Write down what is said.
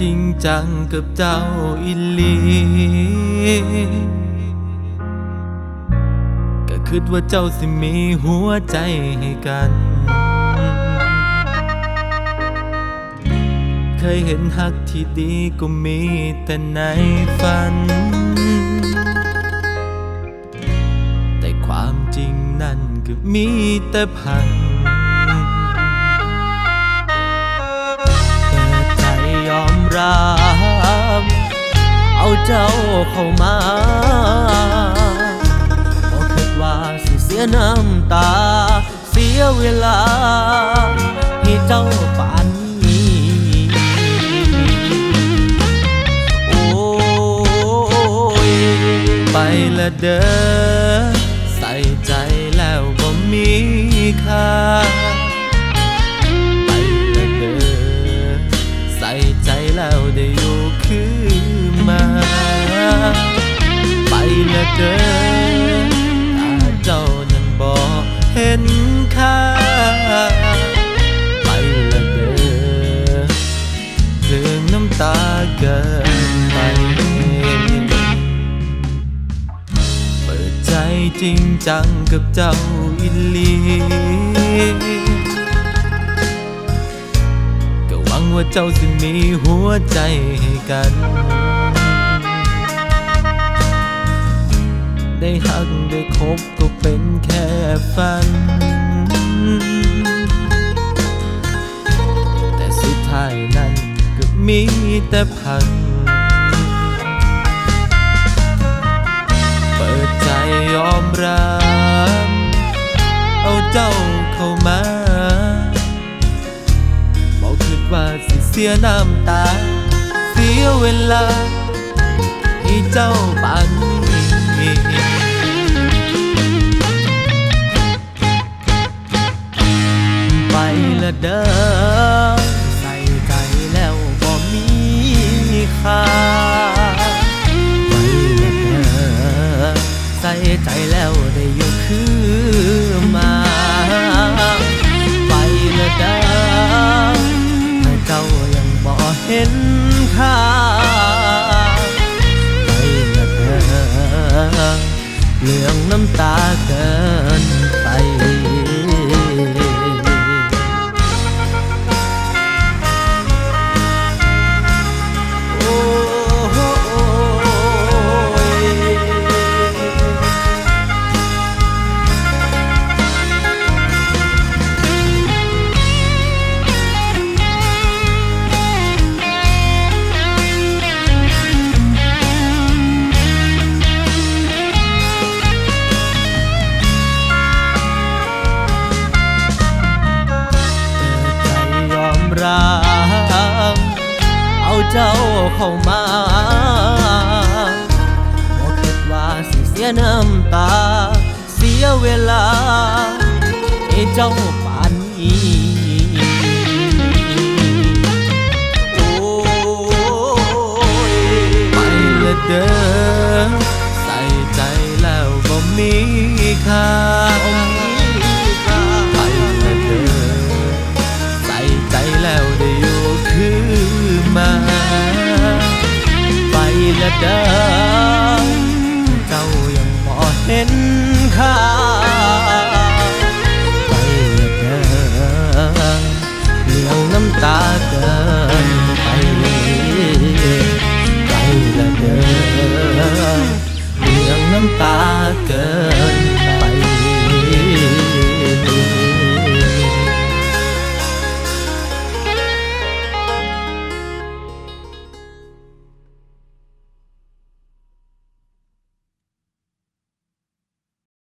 จริงจังกับเจ้าอิลีก็คิดว่าเจ้าสิมีหัวใจให้กัน เคยเห็นฮักที่ดีก็มีแต่ในฝัน แต่ความจริงนั่นก็มีแต่พัง เข้ามาบอกคิดว่าสิเสียน้ำตา เสียเวลาให้เจ้าปานนี้โอ้ยไปละเด้อใส่ใจแล้วบ่มีค่า ละเด้อถ้าเจ้านั้นบอกเห็นค่าไปละเด้อเรื่องน้ำตาเกินไปเปิดใจจริงจังกับเจ้าอิลีก็หวังว่าเจ้าสิมีหัวใจให้กัน หักได้คบก็เป็นแค่ฝัน แต่สุดท้ายนั้นก็มีแต่พังเปิดใจยอมรับเอาเจ้าเข้ามาบอกคิดว่าสิเสียน้ำตา เสียเวลาให้เจ้าปานนี้ ไปละเด้อใส่ใจแล้วบ่มีค่าไปละเด้อใส่ใจแล้วได้อยู่คือมาไปละเด้อถ้าเจ้ายังบ่เห็นค่าไปละเด้อเรื่องน้ำตาเกิน เข้ามาบอกคิดว่าสิเสียน้ำตา เสียเวลาให้เจ้าปานนี้ ละเดิอเจ้ายังบ่เห็นค่าไปเดิอเลี้ยงน้ำตาเกินไปไปเดิอเลี้ยงน้ำตา